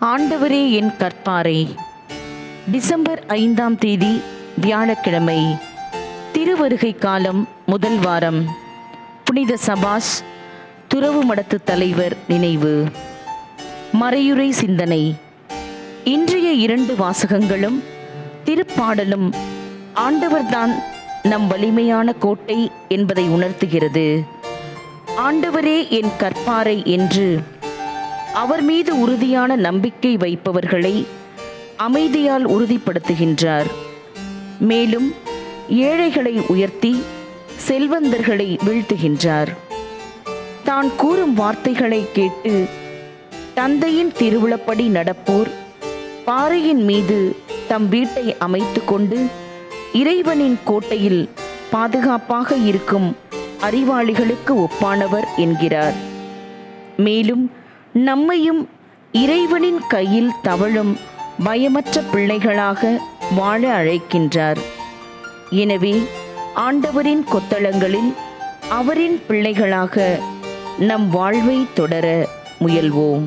ஆண்டவரே என் கற்பாரை டிசம்பர் ஐந்தாம் தேதி வியாழக்கிழமை திருவருகை காலம் முதல் வாரம். புனித சபாஸ் துறவு மடத்து தலைவர் நினைவு. மறையுறை சிந்தனை. இன்றைய இரண்டு வாசகங்களும் திருப்பாடலும் ஆண்டவர்தான் நம் வலிமையான கோட்டை என்பதை உணர்த்துகிறது. ஆண்டவரே என் கற்பாரை என்று அவர் மீது உறுதியான நம்பிக்கை வைப்பவர்களை அமைதியால் உறுதிப்படுத்துகின்றார். மேலும் ஏழைகளை உயர்த்தி செல்வந்தர்களை வீழ்த்துகின்றார். தான் கூறும் வார்த்தைகளை கேட்டு தந்தையின் திருவிழப்படி நடப்போர் பாறையின் மீது தம் வீட்டை அமைத்து கொண்டு இறைவனின் கோட்டையில் பாதுகாப்பாக இருக்கும் அறிவாளிகளுக்கு ஒப்பானவர் என்கிறார். மேலும் நம்மையும் இறைவனின் கையில் தவழும் பயமற்ற பிள்ளைகளாக வாழ அழைக்கின்றார். எனவே ஆண்டவரின் கொத்தளங்களில் அவரின் பிள்ளைகளாக நம் வாழ்வை தொடர முயல்வோம்.